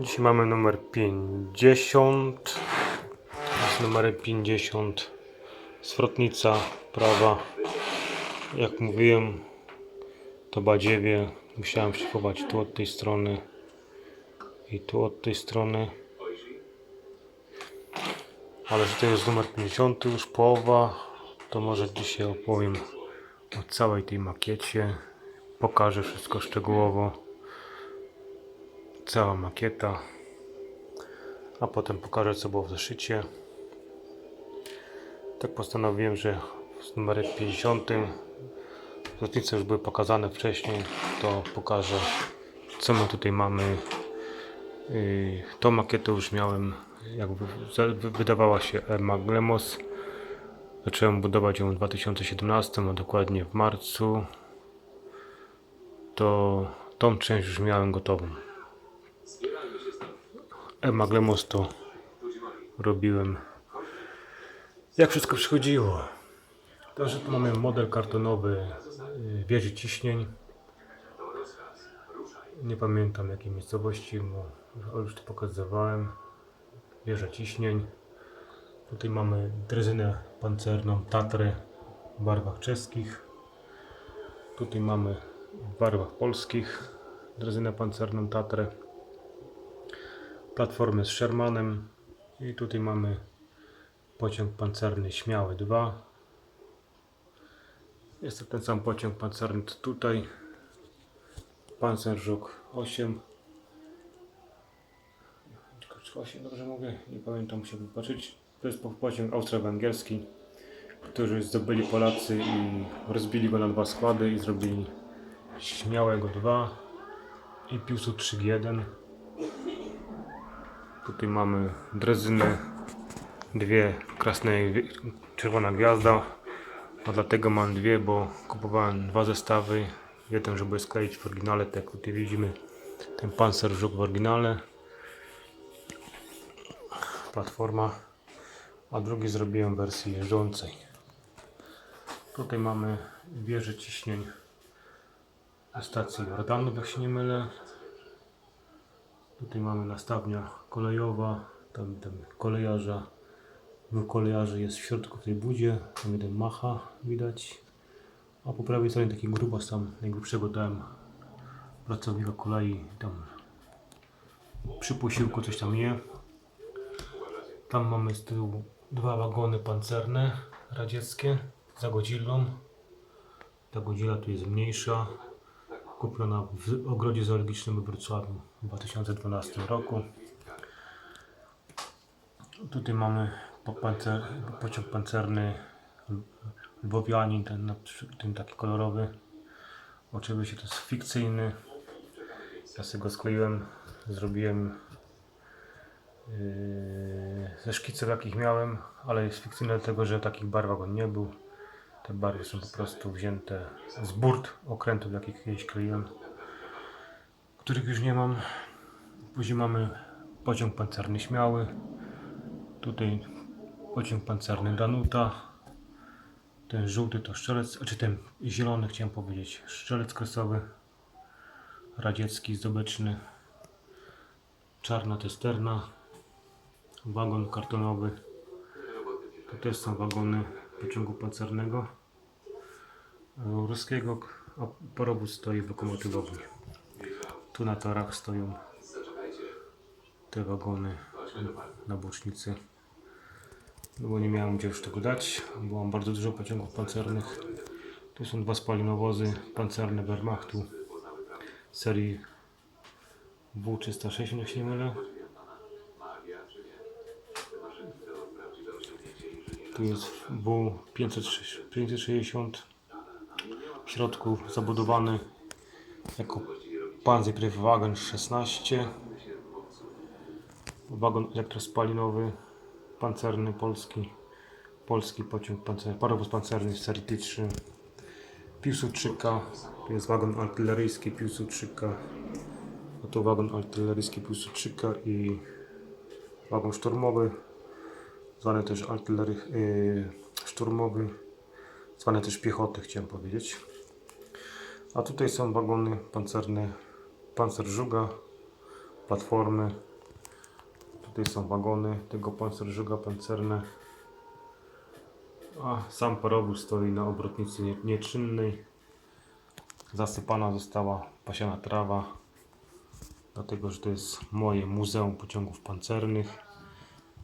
Dzisiaj mamy numer 50. Z numerem 50. Zwrotnica prawa. Jak mówiłem, to badziewie. Musiałem szykować tu od tej strony i tu od tej strony. Ale że to jest numer 50, już połowa, to może dzisiaj opowiem o całej tej makiecie. Pokażę wszystko szczegółowo. Cała makieta. A potem pokażę co było w zeszycie. Tak postanowiłem, że z numerem 50 Lotnice już były pokazane wcześniej, to pokażę co my tutaj mamy. Tą makietę już miałem, jak wydawała się Emma Glemos. Zacząłem budować ją w 2017, a dokładnie w marcu. To tą część już miałem gotową. Emma Glemos to robiłem. Jak wszystko przychodziło. Także tu mamy model kartonowy y, wieży ciśnień. Nie pamiętam jakiej miejscowości, bo już to pokazywałem. Wieża ciśnień. Tutaj mamy drezynę pancerną Tatry w barwach czeskich. Tutaj mamy w barwach polskich drezynę pancerną Tatrę. Platformy z Shermanem. I tutaj mamy pociąg pancerny Śmiały 2. Jest to ten sam pociąg pancerny co tutaj. Panzerżuk 8. Czy 8 dobrze mówię? Nie pamiętam, muszę wypatrzeć. To jest po- pociąg austro-węgierski, który zdobyli Polacy i rozbili go na dwa składy i zrobili Śmiałego 2 i Piłsudczyk 1. Tutaj mamy drezyny, dwie krasne, czerwona gwiazda, a dlatego mam dwie, bo kupowałem dwa zestawy. Jeden, żeby skleić w oryginale, tak jak tutaj widzimy, ten Panzer Żuk w oryginale. Platforma. A drugi zrobiłem w wersji jeżdżącej. Tutaj mamy wieżę ciśnień na stacji Jordanów, jak się nie mylę. Tutaj mamy nastawnia kolejowa, tam, tam kolejarza. Dwóch kolejarzy jest w środku w tej budzie, tam jeden macha widać. A po prawej stronie taki grubas tam, najgrubszego dałem pracownika kolei, tam przy posiłku coś tam je. Tam mamy z tyłu dwa wagony pancerne radzieckie za Godzillą. Ta Godzilla tu jest mniejsza, kupiona w ogrodzie zoologicznym we Wrocławiu w 2012 roku. Tutaj mamy pancer, pociąg pancerny Lwowianin, ten, przy- ten taki kolorowy. Oczywiście to jest fikcyjny. Ja sobie go skleiłem, zrobiłem yy, ze szkiców jakich miałem, ale jest fikcyjny dlatego, że w takich barwach on nie był. Te barwy są po prostu wzięte z burt okrętów, jakich kiedyś kleiłem, których już nie mam. Później mamy pociąg pancerny Śmiały. Tutaj pociąg pancerny Danuta. Ten żółty to strzelec, czy ten zielony chciałem powiedzieć, strzelec kresowy. Radziecki, zdobyczny. Czarna testerna. Wagon kartonowy. To też są wagony pociągu pancernego. Ruskiego, a parowóz stoi w lokomotywowni. Tu na torach stoją te wagony na bocznicy. No bo nie miałem gdzie już tego dać, bo mam bardzo dużo pociągów pancernych. Tu są dwa spalinowozy pancerne Wehrmachtu serii W360, jak się nie mylę. Tu jest W560 w środku zabudowany jako Panzergriffwagen 16 wagon elektrospalinowy pancerny polski polski pociąg pancerny, parowóz pancerny z serii T3 Piłsudczyka tu jest wagon artyleryjski Piłsudczyka a tu wagon artyleryjski Piłsudczyka i wagon szturmowy zwany też artylery, yy, szturmowy zwany też piechoty chciałem powiedzieć a tutaj są wagony pancerne Panzerżuga platformy Tutaj są wagony tego pancerzyka pancerne. A sam parowóz stoi na obrotnicy nie- nieczynnej. Zasypana została pasiana trawa. Dlatego, że to jest moje muzeum pociągów pancernych.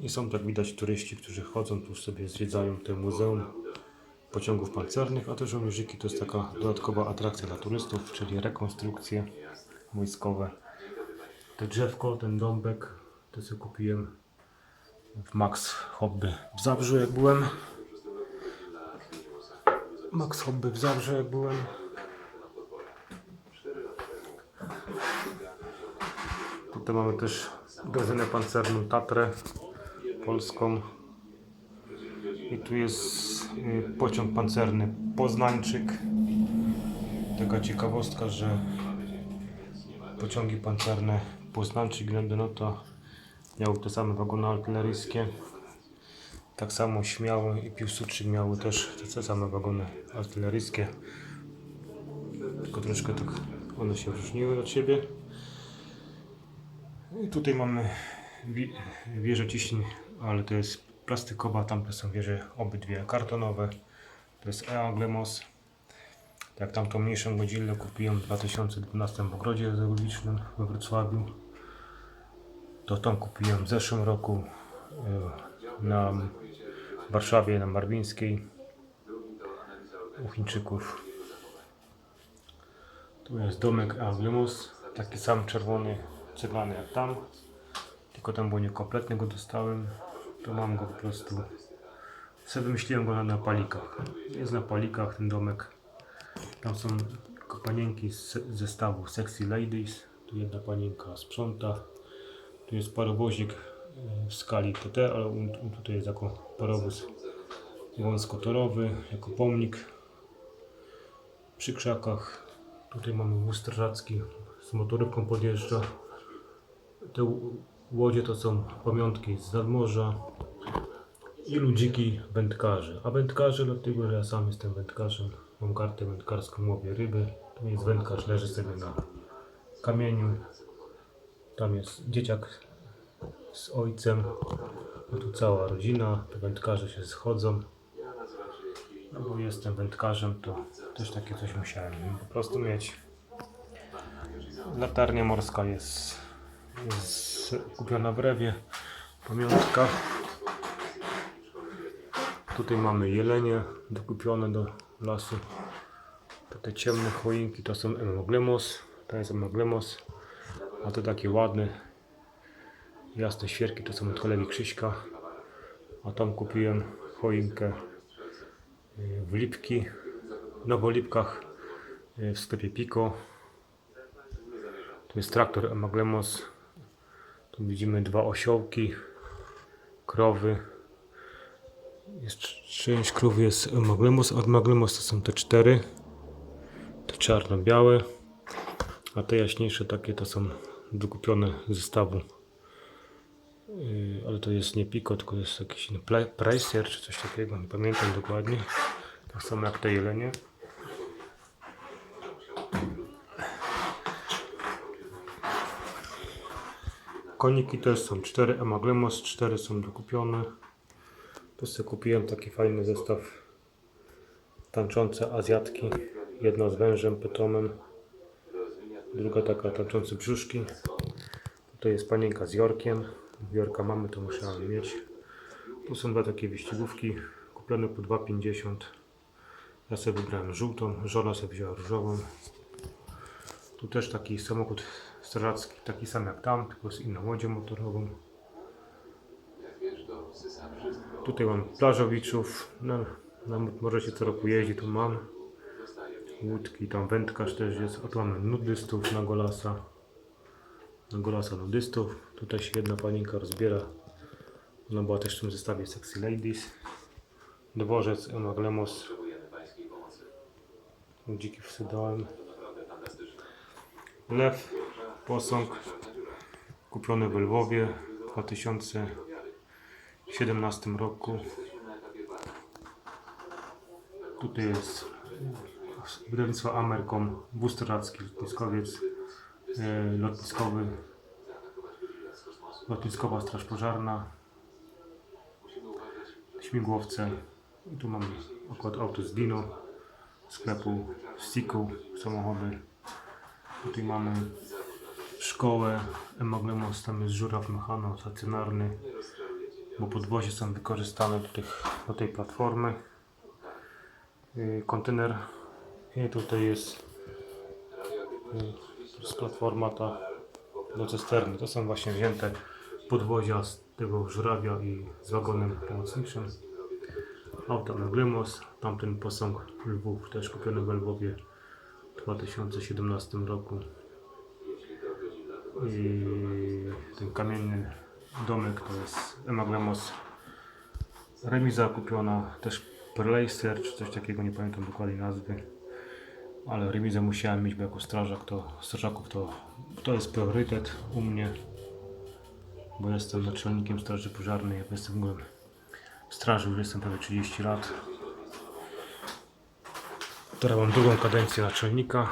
I są tak widać turyści, którzy chodzą tu sobie zwiedzają te muzeum pociągów pancernych, a te żołnierzyki to jest taka dodatkowa atrakcja dla turystów, czyli rekonstrukcje wojskowe. To drzewko, ten dąbek, to sobie kupiłem w Max Hobby w Zabrzu jak byłem. Max Hobby w Zabrze jak byłem. Tutaj mamy też drezynę pancerną Tatrę polską. I tu jest pociąg pancerny Poznańczyk. Taka ciekawostka, że pociągi pancerne Poznańczyk i Londynota miały te same wagony artyleryjskie. Tak samo Śmiały i Piłsudczyk miały też te same wagony artyleryjskie. Tylko troszkę tak one się różniły od siebie. I tutaj mamy wi- wieżę ciśnień, ale to jest plastikowa, tamte są wieże obydwie kartonowe. To jest Eaglemos. Jak tamtą mniejszą godzillę kupiłem w 2012 w ogrodzie zoologicznym we Wrocławiu. To tą kupiłem w zeszłym roku e, na Warszawie na Marwińskiej u Chińczyków. Tu jest domek Eaglemos, taki sam czerwony ceglany jak tam. Tylko tam było niekompletny go dostałem. To mam go po prostu. Sobie wymyśliłem go na, na palikach. Jest na palikach ten domek. Tam są panienki z zestawu Sexy Ladies. Tu jedna panienka sprząta. Tu jest parowozik e, w skali TT, ale on, on tutaj jest jako parowóz wąskotorowy, jako pomnik przy krzakach. Tutaj mamy wóz strażacki z motorówką podjeżdża. Te łodzie to są pamiątki z nadmorza i ludziki wędkarzy. A wędkarze dlatego, że ja sam jestem wędkarzem. Mam kartę wędkarską, łowię ryby. Tu jest wędkarz, leży sobie na kamieniu. Tam jest dzieciak z ojcem. A tu cała rodzina. Te wędkarze się schodzą. No bo jestem wędkarzem, to też takie coś musiałem po prostu mieć. Latarnia morska jest, kupiona w Rewie. Pamiątka. Tutaj mamy jelenie dokupione do lasu. To te ciemne choinki to są emoglemos. To jest emoglemos. A to takie ładne, jasne świerki to są od kolegi Krzyśka. A tam kupiłem choinkę y, w Lipki, w Lipkach y, w sklepie Pico. Tu jest traktor Emaglemos. Tu widzimy dwa osiołki, krowy. Jest cz- część krów jest Emaglemos, a Emaglemos to są te cztery. Te czarno-białe. A te jaśniejsze takie to są dokupione z zestawu. Yy, ale to jest nie Pico, tylko jest jakiś Preisier czy coś takiego, nie pamiętam dokładnie. Tak samo jak te jelenie. Koniki też są cztery Emaglemos, cztery są dokupione. Tu sobie kupiłem taki fajny zestaw tańczące Azjatki. Jedna z wężem pytomem, druga taka tańczące brzuszki. Tutaj jest panienka z Jorkiem. Jorka mamy, to musiałem mieć. Tu są dwa takie wyścigówki, kupione po 2,50. Ja sobie wybrałem żółtą, żona sobie wzięła różową. Tu też taki samochód strażacki, taki sam jak tam, tylko z inną łodzią motorową. Tutaj mam plażowiczów, na, na się co roku jeździ, tu mam. Łódki, tam wędkarz też jest, a tu mamy nudystów na Golasa, na Golasa nudystów, tutaj się jedna panienka rozbiera, ona była też w tym zestawie Sexy Ladies, dworzec Emaglemos, ludziki wsydałem, lew, posąg, kupiony w Lwowie w 2017 roku. Tutaj jest wydawnictwo Amercom, wóz strażacki, lotniskowiec e, lotniskowy. lotniskowa straż pożarna, śmigłowce. I tu mamy akurat auto z Dino, sklepu Stiku, samochody. Tutaj mamy szkołę Emaglemos, tam jest żuraw mechano stacjonarny, bo podwozie są wykorzystane do, tych, do tej platformy. Yy, kontener i tutaj jest yy, z platforma ta do cysterny. To są właśnie wzięte podwozia z tego żurawia i z wagonem pomocniczym. Auto Emaglemos, tamten posąg Lwów, też kupiony w Lwowie w 2017 roku. I ten kamienny domek to jest Emaglemos. Remiza kupiona, też Perleister czy coś takiego, nie pamiętam dokładnie nazwy. Ale remizę musiałem mieć, bo jako strażak to, strażaków to, to jest priorytet u mnie. Bo jestem naczelnikiem straży pożarnej, jestem byłem w straży, już jestem prawie 30 lat. Teraz mam drugą kadencję naczelnika.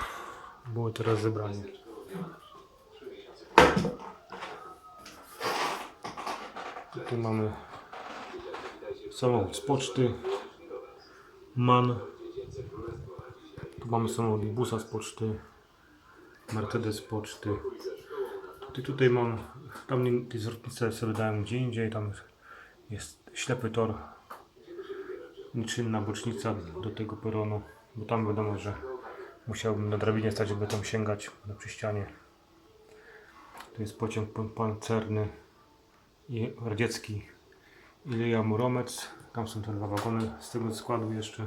Było teraz zebranie. Tu mamy samochód z poczty. MAN. Tu mamy samochód busa z poczty. Mercedes z poczty. Tutaj, tutaj mam, tam nie- te zwrotnice sobie dałem gdzie indziej, tam jest ślepy tor. Niczynna bocznica do tego peronu, bo tam wiadomo, że musiałbym na drabinie stać, żeby tam sięgać na przy ścianie. Tu jest pociąg pan- pancerny i radziecki Ilija Muromec. Tam są te dwa wagony z tego składu jeszcze.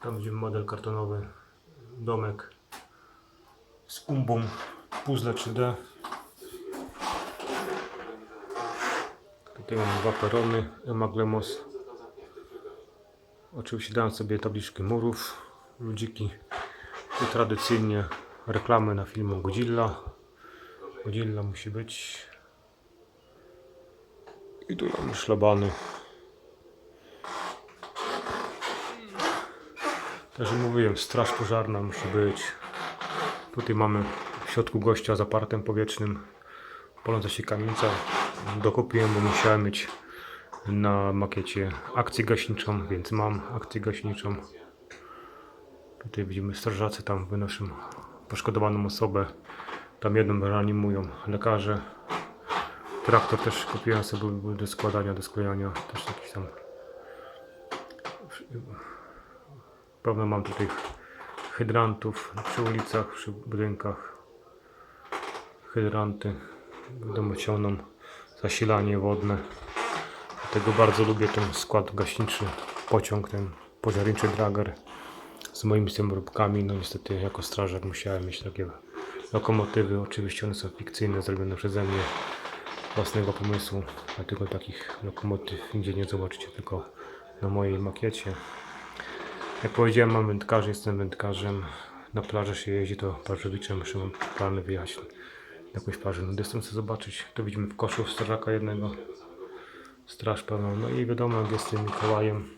Tam widzimy model kartonowy, domek z umbą, puzzle 3D. Tutaj mamy dwa perony, Emaglemos. Oczywiście dałem sobie tabliczki murów, ludziki. Tu tradycyjnie reklamy na filmu Godzilla. Godzilla musi być. I tu mamy szlabany. Także mówiłem, straż pożarna musi być. Tutaj mamy w środku gościa z aparatem powietrznym paląca się kamienica. Dokupiłem, bo musiałem mieć na makiecie akcję gaśniczą, więc mam akcję gaśniczą. Tutaj widzimy strażacy tam wynoszą poszkodowaną osobę. Tam jedną reanimują lekarze. Traktor też kupiłem sobie do składania, do sklejania. Też jakiś tam. Pewno mam tutaj hydrantów przy ulicach, przy budynkach. Hydranty. Wiadomo, ciągną zasilanie wodne. Dlatego bardzo lubię ten skład gaśniczy, pociąg, ten pożarniczy drager z moimi zębróbkami. No niestety jako strażak musiałem mieć takie lokomotywy. Oczywiście one są fikcyjne, zrobione przeze mnie własnego pomysłu. Dlatego takich lokomotyw nigdzie nie zobaczycie, tylko na mojej makiecie. Jak powiedziałem, mam wędkarzy, jestem wędkarzem. Na plaży się jeździ, to plażowiczem, jeszcze mam plany wyjechać na jakąś plażę nudystą, chcę zobaczyć. To widzimy w koszu strażaka jednego. Straż pełną. No i wiadomo, jak jest z tym Mikołajem,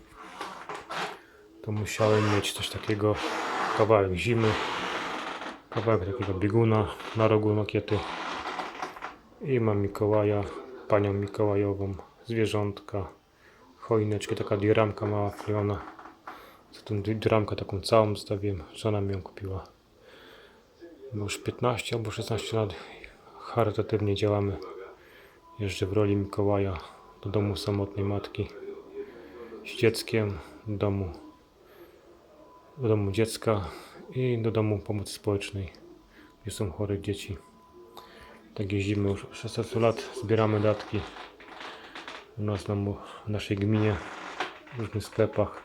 to musiałem mieć coś takiego, kawałek zimy, kawałek takiego bieguna na rogu makiety. I mam Mikołaja, panią Mikołajową, zwierzątka, choineczkę, taka diramka mała wklejona. Za tą di- diramkę taką całą zostawiłem, żona mi ją kupiła. Bo już 15 albo 16 lat charytatywnie działamy. Jeżdżę w roli Mikołaja do domu samotnej matki z dzieckiem, do domu, do domu dziecka i do domu pomocy społecznej, gdzie są chore dzieci. Tak jeździmy już od 16 lat, zbieramy datki u nas w naszej gminie, w różnych sklepach.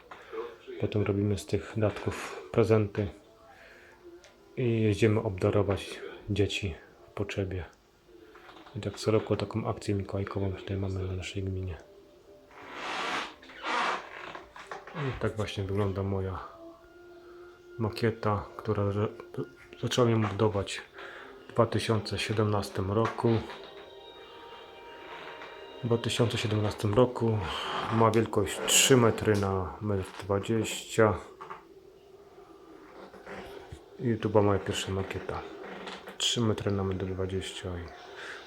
Potem robimy z tych datków prezenty i jeździmy obdarować dzieci w potrzebie. I tak co roku taką akcję mikołajkową tutaj mamy na naszej gminie. I tak właśnie wygląda moja makieta, która zacząłem budować 2017 roku. W 2017 roku ma wielkość 3 metry na 1,20 m. I tu była moja pierwsza makieta. 3 metry na 1,20 m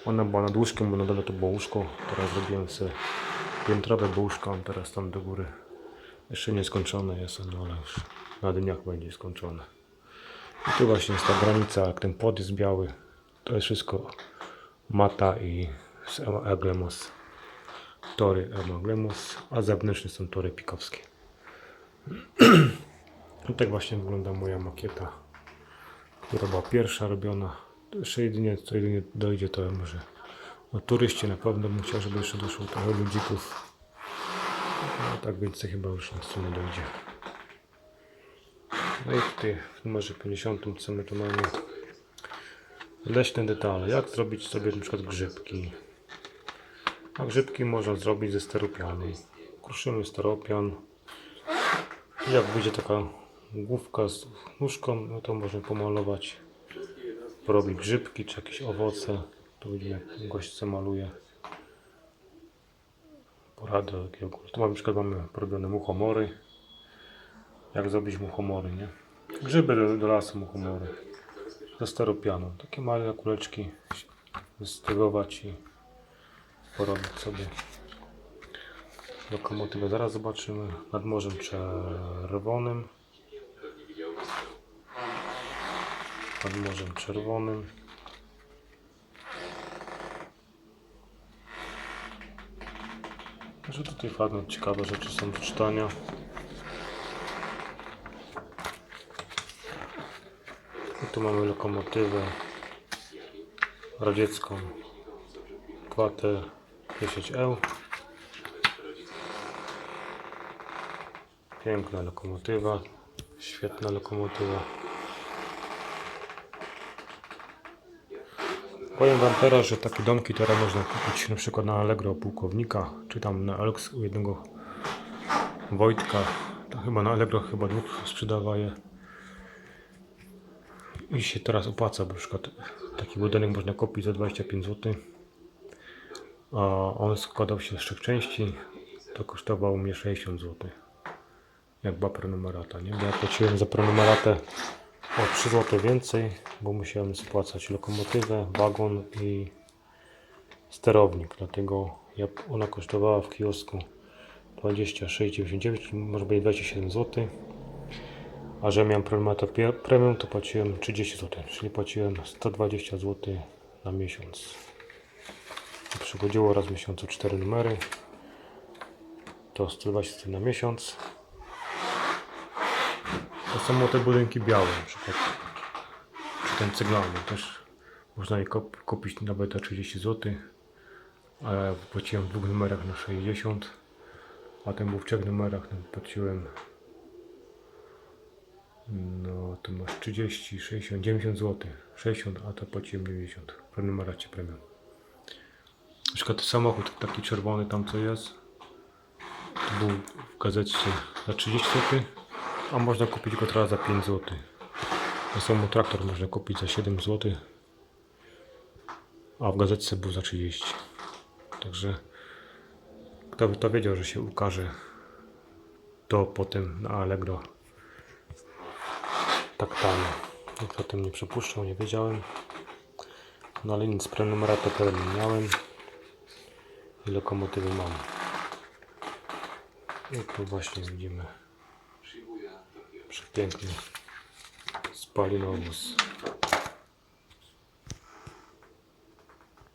Ona była nad łóżkiem, bo na dole to było łóżko. Teraz zrobiłem sobie piętrowe łóżko, teraz tam do góry. Jeszcze nie skończone jest, no ale już na dniach będzie skończone. I tu właśnie jest ta granica, jak ten płot jest biały. To jest wszystko mata i z. Tory eglemos, a zewnętrzne są tory pikowskie. I tak właśnie wygląda moja makieta, która była pierwsza robiona. Jeszcze jedynie, co jedynie dojdzie, to może no, turyści na pewno bym chciał, żeby jeszcze doszło trochę ludzików. No tak więcej chyba już nic tu dojdzie. No i tutaj w numerze 50 co my tu mamy? Leśne detale. Jak zrobić sobie przykład grzybki? A grzybki można zrobić ze steropianu. Kruszymy steropian. I Jak będzie taka główka z nóżką, no to można pomalować. Porobić grzybki czy jakieś owoce. Tu widzimy jak gość co maluje. Porada jakiego. Tu mamy, na przykład mamy porobione muchomory. Jak zrobić muchomory, nie? Grzyby do, do lasu muchomory. Ze steropianu. Takie małe kuleczki wystygować i porobić sobie lokomotywę. Zaraz zobaczymy nad Morzem Czerwonym. Nad Morzem Czerwonym. Że tutaj fajne, ciekawe rzeczy są do czytania. Tu mamy lokomotywę radziecką. Kwatę 10E. Piękna lokomotywa. Świetna lokomotywa. Powiem Wam teraz, że takie domki teraz można kupić na przykład na Allegro pułkownika, czy tam na Elks u jednego Wojtka. To chyba na Allegro chyba dwóch sprzedawa je. I się teraz opłaca, bo przykład taki budynek można kupić za 25 zł. A on składał się z trzech części, to kosztowało mnie 60 zł. Jak była prenumerata, nie? Bo ja płaciłem za prenumeratę o 3 zł więcej, bo musiałem spłacać lokomotywę, wagon i sterownik. Dlatego ona kosztowała w kiosku 26,99, czyli może być 27 zł. A że miałem pie- premium, to płaciłem 30 zł, czyli płaciłem 120 zł na miesiąc. To przychodziło raz w miesiącu 4 numery. To 120 zł na miesiąc. To są te budynki białe na przykład. Czy ten ceglany też można je kupić nawet za 30 zł. A ja płaciłem w dwóch numerach na 60. A ten był w trzech numerach, no płaciłem no to masz 30, 60, 90 zł. 60, a to płaciłem 90. W prenumeracie premium. Na przykład samochód taki czerwony tam co jest. To był w gazecie za 30 zł, a można kupić go teraz za 5 zł. Na samo traktor można kupić za 7 zł, a w gazetce był za 30. Także kto by to wiedział, że się ukaże to potem na Allegro tak tanio. Nikt o tym nie przypuszczał, nie wiedziałem. No ale nic, prenumeratę pełen miałem i lokomotywy mam. I tu właśnie widzimy przepiękny spalinowóz.